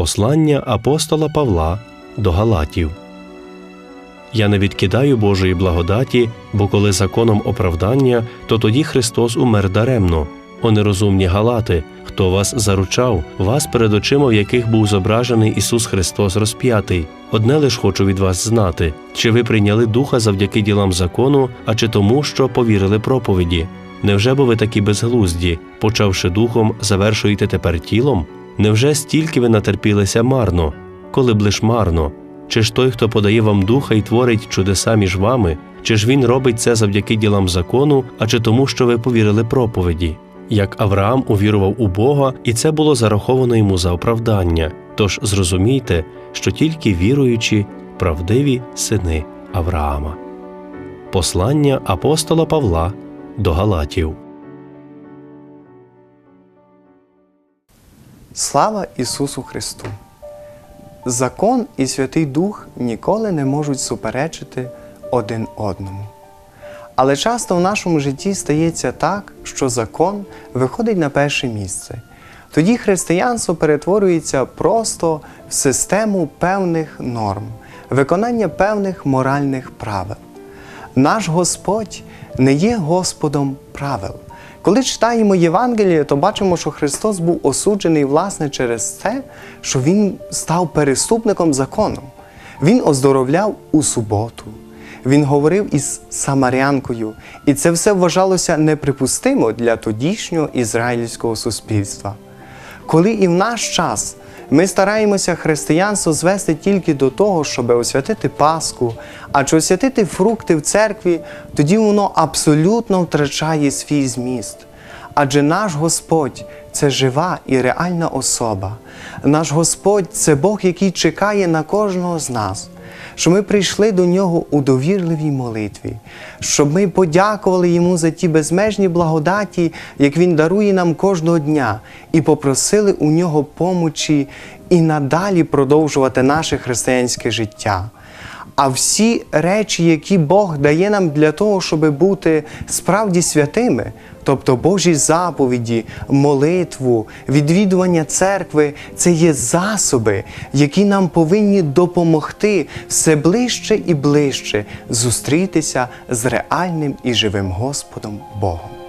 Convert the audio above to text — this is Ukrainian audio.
Послання апостола Павла до Галатів. Я не відкидаю Божої благодаті, бо коли законом оправдання, то тоді Христос умер даремно. О нерозумні галати, хто вас заручав, вас перед очима, в яких був зображений Ісус Христос розп'ятий. Одне лиш хочу від вас знати, чи ви прийняли духа завдяки ділам закону, а чи тому, що повірили проповіді? Невже бо ви такі безглузді, почавши духом, завершуєте тепер тілом? Невже стільки ви натерпілися марно, коли б лиш марно? Чи ж той, хто подає вам духа і творить чудеса між вами, чи ж він робить це завдяки ділам закону, а чи тому, що ви повірили проповіді? Як Авраам увірував у Бога, і це було зараховано йому за оправдання. Тож зрозумійте, що тільки віруючі, правдиві сини Авраама. Послання апостола Павла до Галатів. Слава Ісусу Христу! Закон і Святий Дух ніколи не можуть суперечити один одному. Але часто в нашому житті стається так, що закон виходить на перше місце. Тоді християнство перетворюється просто в систему певних норм, виконання певних моральних правил. Наш Господь не є Господом правил. Коли читаємо Євангеліє, то бачимо, що Христос був осуджений власне через те, що Він став переступником закону. Він оздоровляв у суботу. Він говорив із самарянкою, і це все вважалося неприпустимо для тодішнього ізраїльського суспільства. Коли і в наш час ми стараємося християнство звести тільки до того, щоб освятити Пасху, а чи освятити фрукти в церкві, тоді воно абсолютно втрачає свій зміст. Адже наш Господь це жива і реальна особа. Наш Господь це Бог, який чекає на кожного з нас. Щоб ми прийшли до нього у довірливій молитві, щоб ми подякували йому за ті безмежні благодаті, як Він дарує нам кожного дня, і попросили у нього помочі і надалі продовжувати наше християнське життя. А всі речі, які Бог дає нам для того, щоб бути справді святими, тобто Божі заповіді, молитву, відвідування церкви, це є засоби, які нам повинні допомогти все ближче і ближче зустрітися з реальним і живим Господом Богом.